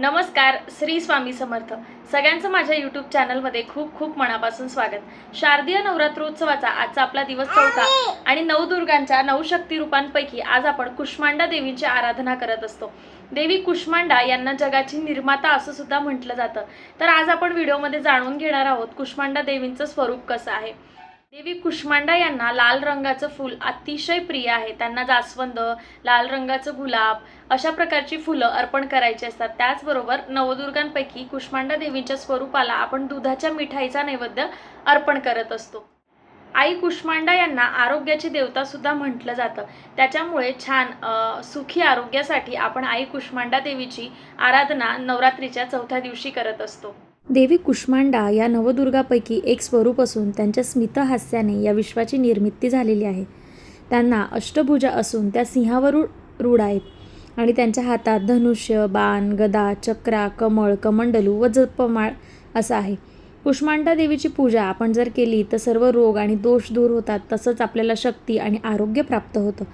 नमस्कार श्री स्वामी समर्थ. सगळ्यांचं माझ्या यूट्यूब चॅनलमध्ये खूप खूप मनापासून स्वागत. शारदीय नवरात्रोत्सवाचा आजचा आपला दिवस चौथा आणि नवदुर्गांच्या नऊ शक्ती रूपांपैकी आज आपण कुष्मांडा देवीची आराधना करत असतो. देवी कुष्मांडा यांना जगाची निर्माता असं सुद्धा म्हटलं जातं. तर आज आपण व्हिडिओमध्ये जाणून घेणार आहोत कुष्मांडा देवींचं स्वरूप कसं आहे. देवी कुष्मांडा यांना लाल रंगाचं फूल अतिशय प्रिय आहे. त्यांना जास्वंद लाल रंगाचं गुलाब अशा प्रकारची फुलं अर्पण करायची असतात. त्याचबरोबर नवदुर्गांपैकी कुष्मांडा देवीच्या स्वरूपाला आपण दुधाच्या मिठाईचा नैवेद्य अर्पण करत असतो. आई कुष्मांडा यांना आरोग्याची देवतासुद्धा म्हटलं जातं. त्याच्यामुळे छान सुखी आरोग्यासाठी आपण आई कुष्मांडा देवीची आराधना नवरात्रीच्या चौथ्या दिवशी करत असतो. देवी कुष्मांडा या नवदुर्गापैकी एक स्वरूप असून त्यांच्या स्मितहास्याने या विश्वाची निर्मिती झालेली आहे. त्यांना अष्टभुजा असून त्या सिंहावरू रूढ आहेत आणि त्यांच्या हातात धनुष्य बाण गदा चक्रा कमळ कमंडलू व जपमाळ असं आहे. कुष्मांडा देवीची पूजा आपण जर केली तर सर्व रोग आणि दोष दूर होतात तसंच आपल्याला शक्ती आणि आरोग्य प्राप्त होतं.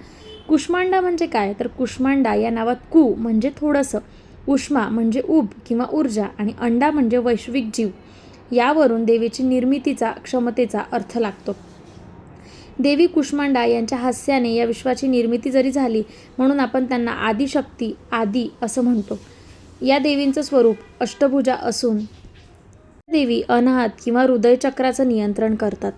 कुष्मांडा म्हणजे काय? तर कुष्मांडा या नावात कु म्हणजे थोडंसं. उष्मा म्हणजे उब किंवा ऊर्जा आणि अंडा म्हणजे वैश्विक जीव. यावरून देवीची निर्मितीचा क्षमतेचा अर्थ लागतो. देवी कुष्मांडा यांच्या हास्याने या विश्वाची निर्मिती जरी झाली म्हणून आपण त्यांना आदिशक्ती आदी असं म्हणतो. या देवींचं स्वरूप अष्टभुजा असून देवी अनाहत किंवा हृदयचक्राचं नियंत्रण करतात.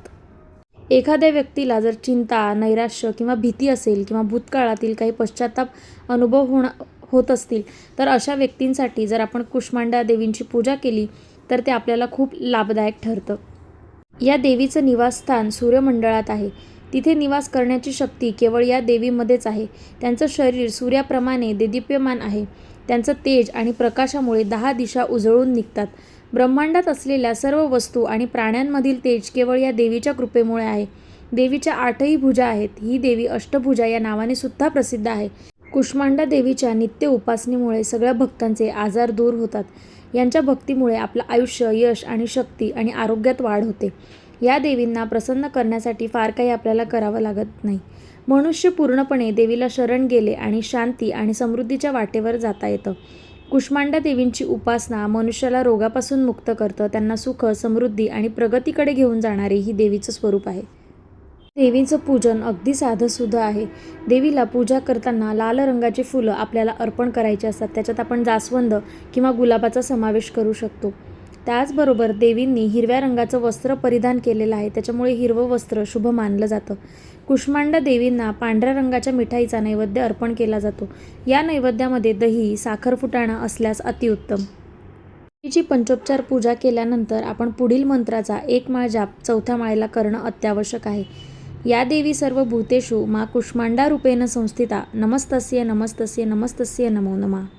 एखाद्या व्यक्तीला जर चिंता नैराश्य किंवा भीती असेल किंवा भूतकाळातील काही पश्चाताप अनुभव होणं होत असतील. तर अशा व्यक्तींसाठी जर आपण कुष्मांडा देवींची पूजा केली तर ते आपल्याला खूप लाभदायक ठरतं. या देवीचं निवासस्थान सूर्यमंडळात आहे. तिथे निवास करण्याची शक्ती केवळ या देवीमध्येच आहे. त्यांचं शरीर सूर्याप्रमाणे देदीप्यमान आहे. त्यांचं तेज आणि प्रकाशामुळे दहा दिशा उजळून निघतात. ब्रह्मांडात असलेल्या सर्व वस्तू आणि प्राण्यांमधील तेज केवळ या देवीच्या कृपेमुळे आहे. देवीच्या आठही भुजा आहेत. ही देवी अष्टभुजा या नावाने सुद्धा प्रसिद्ध आहे. कुष्मांडा देवीच्या नित्य उपासनेमुळे सगळ्या भक्तांचे आजार दूर होतात. यांच्या भक्तीमुळे आपलं आयुष्य यश आणि शक्ती आणि आरोग्यात वाढ होते. या देवींना प्रसन्न करण्यासाठी फार काही आपल्याला करावं लागत नाही. मनुष्य पूर्णपणे देवीला शरण गेले आणि शांती आणि समृद्धीच्या वाटेवर जाता येतं. कुष्मांडा देवींची उपासना मनुष्याला रोगापासून मुक्त करतं. त्यांना सुख समृद्धी आणि प्रगतीकडे घेऊन जाणारे ही देवीचं स्वरूप आहे. देवीचं पूजन अगदी साधंसुद्धा आहे. देवीला पूजा करताना लाल रंगाची फुलं आपल्याला अर्पण करायची असतात. त्याच्यात आपण जास्वंद किंवा गुलाबाचा समावेश करू शकतो. त्याचबरोबर देवींनी हिरव्या रंगाचं वस्त्र परिधान केलेलं आहे. त्याच्यामुळे हिरवं वस्त्र शुभ मानलं जातं. कुष्मांडा देवींना पांढऱ्या रंगाच्या मिठाईचा नैवेद्य अर्पण केला जातो. या नैवेद्यामध्ये दही साखर फुटाणा असल्यास अतिउत्तम. देवीची पंचोपचार पूजा केल्यानंतर आपण पुढील मंत्राचा एक माळ जाप चौथ्या माळेला करणं अत्यावश्यक आहे. या देवी सर्व भूतेषु मा कुष्मांडारूपेण संस्थिता। नमस्तस्य नमस्तस्य नमस्तस्य नमो नमः।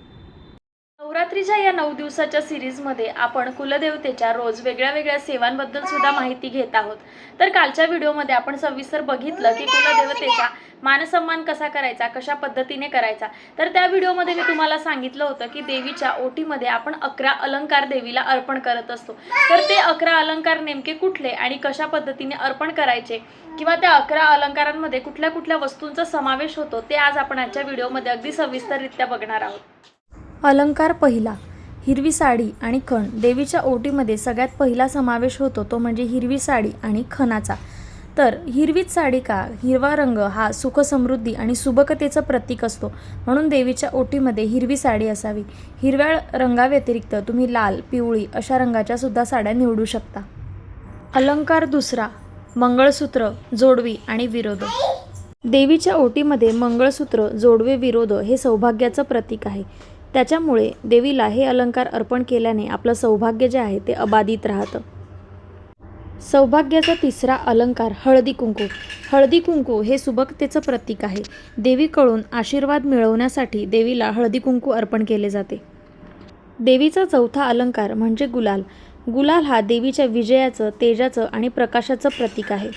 नवरात्रीच्या या नऊ दिवसाच्या सिरीजमध्ये आपण कुलदेवतेच्या रोज वेगळ्या वेगळ्या सेवांबद्दल सुद्धा माहिती घेत आहोत. तर कालच्या व्हिडिओमध्ये आपण सविस्तर बघितलं की कुलदेवतेचा मानसन्मान कसा करायचा कशा पद्धतीने करायचा. तर त्या व्हिडिओमध्ये मी तुम्हाला सांगितलं होतं की देवीच्या ओटीमध्ये आपण अकरा अलंकार देवीला अर्पण करत असतो. तर ते अकरा अलंकार नेमके कुठले आणि कशा पद्धतीने अर्पण करायचे किंवा त्या अकरा अलंकारांमध्ये कुठल्या कुठल्या वस्तूंचा समावेश होतो ते आज आपण आजच्या व्हिडिओमध्ये अगदी सविस्तररित्या बघणार आहोत. अलंकार पहिला हिरवी साडी आणि खण. देवीच्या ओटीमध्ये सगळ्यात पहिला समावेश होतो तो म्हणजे हिरवी साडी आणि खणाचा. तर हिरवीच साडी का? हिरवा रंग हा सुख समृद्धी आणि सुबकतेचं प्रतीक असतो. म्हणून देवीच्या ओटीमध्ये हिरवी साडी असावी. हिरव्या रंगाव्यतिरिक्त तुम्ही लाल पिवळी अशा रंगाच्या सुद्धा साड्या निवडू शकता. अलंकार दुसरा मंगळसूत्र जोडवी आणि विरोध. देवीच्या ओटीमध्ये मंगळसूत्र जोडवे विरोध हे सौभाग्याचं प्रतीक आहे. त्याच्यामुळे देवीला हे अलंकार अर्पण केल्याने आपलं सौभाग्य जे आहे ते अबाधित राहतं. सौभाग्याचा तिसरा अलंकार हळदी कुंकू. हळदी कुंकू हे सुबकतेचं प्रतीक आहे. देवीकडून आशीर्वाद मिळवण्यासाठी देवीला हळदी कुंकू अर्पण केले जाते. देवीचा चौथा अलंकार म्हणजे गुलाल. गुलाल हा देवीच्या विजयाचं तेजाचं आणि प्रकाशाचं प्रतीक आहे.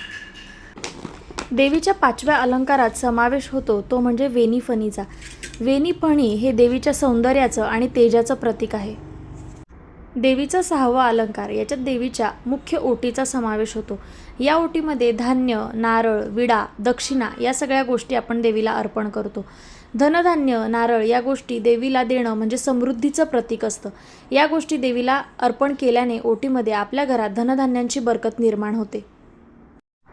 देवीच्या पाचव्या अलंकारात समावेश होतो तो म्हणजे वेणीफणीचा. वेनीपणी हे देवीच्या सौंदर्याचं आणि तेजाचं प्रतीक आहे. देवीचा सहावा अलंकार याच्यात देवीच्या मुख्य ओटीचा समावेश होतो. या ओटीमध्ये धान्य नारळ विडा दक्षिणा या सगळ्या गोष्टी आपण देवीला अर्पण करतो. धनधान्य नारळ या गोष्टी देवीला देणं म्हणजे समृद्धीचं प्रतीक असतं. या गोष्टी देवीला अर्पण केल्याने ओटीमध्ये आपल्या घरात धनधान्यांची बरकत निर्माण होते.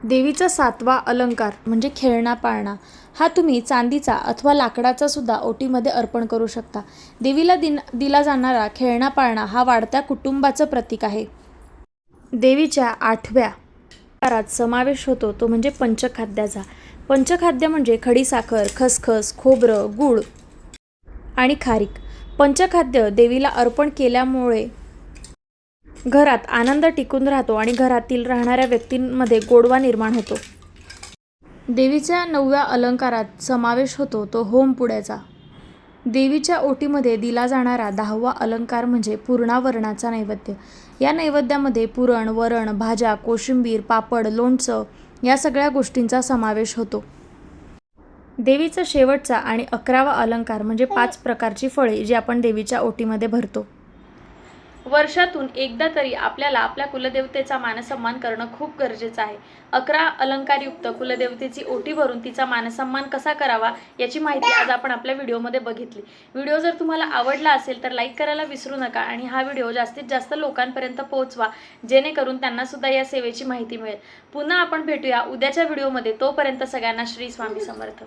देवीचा सातवा अलंकार म्हणजे खेळणा पाळणा. हा तुम्ही चांदीचा अथवा लाकडाचा सुद्धा ओटीमध्ये अर्पण करू शकता. देवीला दिन दिला जाणारा खेळणा पाळणा हा वाढत्या कुटुंबाचं प्रतीक आहे. देवीच्या आठव्या आकारात समावेश होतो तो म्हणजे पंचखाद्याचा. पंचखाद्य म्हणजे खडीसाखर खसखस खोबरं गूळ आणि खारीक. पंचखाद्य देवीला अर्पण केल्यामुळे घरात आनंद टिकून राहतो आणि घरातील राहणाऱ्या व्यक्तींमध्ये गोडवा निर्माण होतो. देवीच्या नवव्या अलंकारात समावेश होतो तो होमपुड्याचा देवीच्या ओटीमध्ये दिला जाणारा दहावा अलंकार म्हणजे पूर्णावरणाचा नैवेद्य. या नैवेद्यामध्ये पुरण वरण भाज्या कोशिंबीर पापड लोणचं या सगळ्या गोष्टींचा समावेश होतो. देवीचा शेवटचा आणि अकरावा अलंकार म्हणजे पाच प्रकारची फळे जी आपण देवीच्या ओटीमध्ये भरतो. वर्षातून एकदा तरी आपल्याला आपल्या कुलदेवतेचा मानसन्मान करणं खूप गरजेचं आहे. अकरा अलंकारयुक्त कुलदेवतेची ओटी भरून तिचा मानसन्मान कसा करावा याची माहिती आज आपण आपल्या व्हिडिओमध्ये बघितली. व्हिडिओ जर तुम्हाला आवडला असेल तर लाईक करायला विसरू नका आणि हा व्हिडिओ जास्तीत जास्त लोकांपर्यंत पोहोचवा जेणेकरून त्यांना सुद्धा या सेवेची माहिती मिळेल. पुन्हा आपण भेटूया उद्याच्या व्हिडिओमध्ये. तोपर्यंत सगळ्यांना श्री स्वामी समर्थ.